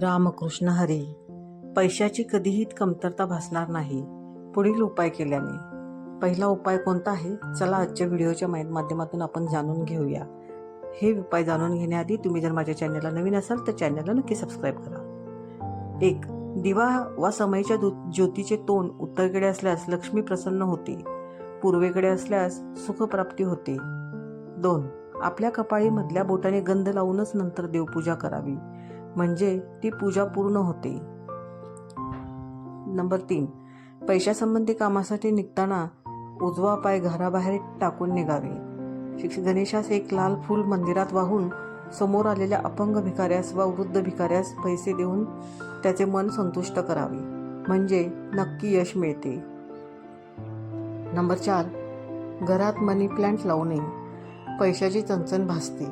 रामकृष्ण हरी पैशाची कधीही कमतरता भासणार नाही पुढील उपाय केल्याने. पहिला उपाय कोणता आहे? चला आजच्या व्हिडिओच्या मा- माध्यमातून आपण जाणून घेऊया. हे उपाय जाणून घेण्याआधी तुम्ही जर माझ्या चॅनलला नवीन असाल तर चॅनलला नक्की सबस्क्राईब करा. एक दिवा वा समयच्या दु- ज्योतीचे तोंड उत्तरेकडे असल्यास लक्ष्मी प्रसन्न होते. पूर्वेकडे असल्यास सुखप्राप्ती होते. दोन आपल्या कपाळी मधल्या बोटाने गंध लावूनच नंतर देवपूजा करावी. म्हणजे ती पूजा पूर्ण होते. नंबर तीन. पैशासंबंधी कामासाठी निघताना उजवा पाय घराबाहेर टाकून निघावे. गणेशास एक लाल फूल मंदिरात वाहून समोर आलेल्या अपंग भिकाऱ्यास वा वृद्ध भिकाऱ्यास पैसे देऊन त्याचे मन संतुष्ट करावे. म्हणजे नक्की यश मिळते. नंबर चार. घरात मनी प्लांट लावू नये. पैशाची चणचण भासते.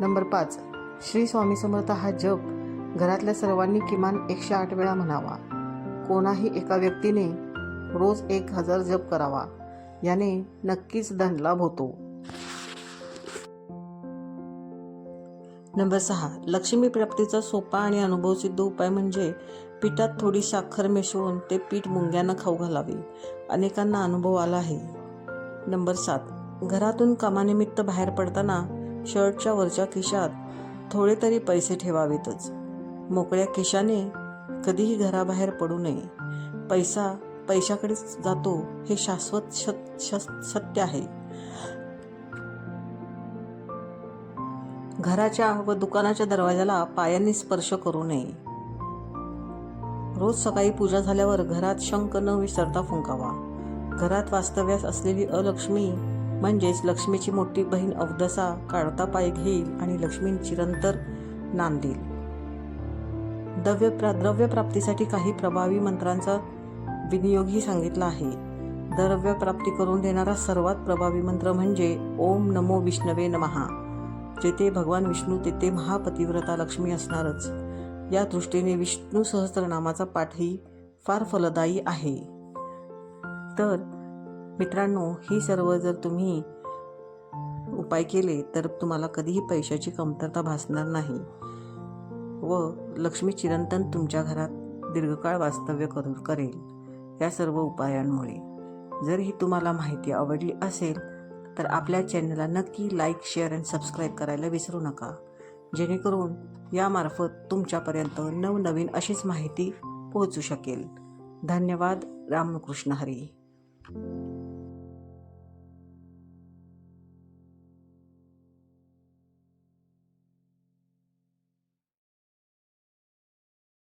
नंबर पाच. श्री स्वामी समर्थ हा जप घरातल्या सर्वांनी किमान एकशे आठ वेळा म्हणावा. कोणाही एका व्यक्तीने रोज एक हजार जप करावा. याने नक्कीच धनलाभ होतो. नंबर सहा. लक्ष्मी प्राप्तीचा सोपा आणि अनुभवसिद्ध उपाय म्हणजे पिठात थोडी साखर मिसळून ते पीठ मुंग्यांना खाऊ घालावे. अनेकांना अनुभव आला आहे. नंबर सात. घरातून कामानिमित्त बाहेर पडताना शर्टच्या वरच्या खिशात थोडे तरी पैसे ठेवावेतच. मोकळ्या खिशाने कधीही घराबाहेर पडू नये. पैसा पैशाकडेच जातो हे शाश्वत शत- शस- सत्य आहे. घराच्या व दुकानाच्या दरवाजाला पायांनी स्पर्श करू नये. रोज सकाळी पूजा झाल्यावर घरात शंख न विसरता फुंकावा. घरात वास्तव्यास असलेली अलक्ष्मी म्हणजेच लक्ष्मीची मोठी बहीण अवदसा काढता पाय घेईल आणि लक्ष्मी चिरंतर नांदेल द्रव्य प्रा द्रव्य प्राप्तीसाठी काही प्रभावी मंत्रांचा विनियोगही सांगितला आहे. द्रव्य प्राप्ती करून देणारा सर्वात प्रभावी मंत्र म्हणजे ओम नमो विष्णवे नमहा जेथे भगवान विष्णू तेथे महापतिव्रता लक्ष्मी असणारच. या दृष्टीने विष्णू सहस्त्रनामाचा पाठही फार फलदायी आहे. तर मित्रांनो ही सर्व जर तुम्ही उपाय केले तर तुम्हाला कधीही पैशाची कमतरता भासणार नाही. व लक्ष्मी चिरंतन तुमच्या घरात दीर्घकाळ वास्तव्य करू करेल या सर्व उपायांमुळे. जर ही तुम्हाला माहिती आवडली असेल तर आपल्या चॅनलला नक्की लाईक शेअर अँड सबस्क्राईब करायला विसरू नका. जेणेकरून यामार्फत तुमच्यापर्यंत नवनवीन अशीच माहिती पोहोचू शकेल. धन्यवाद. रामकृष्ण हरी.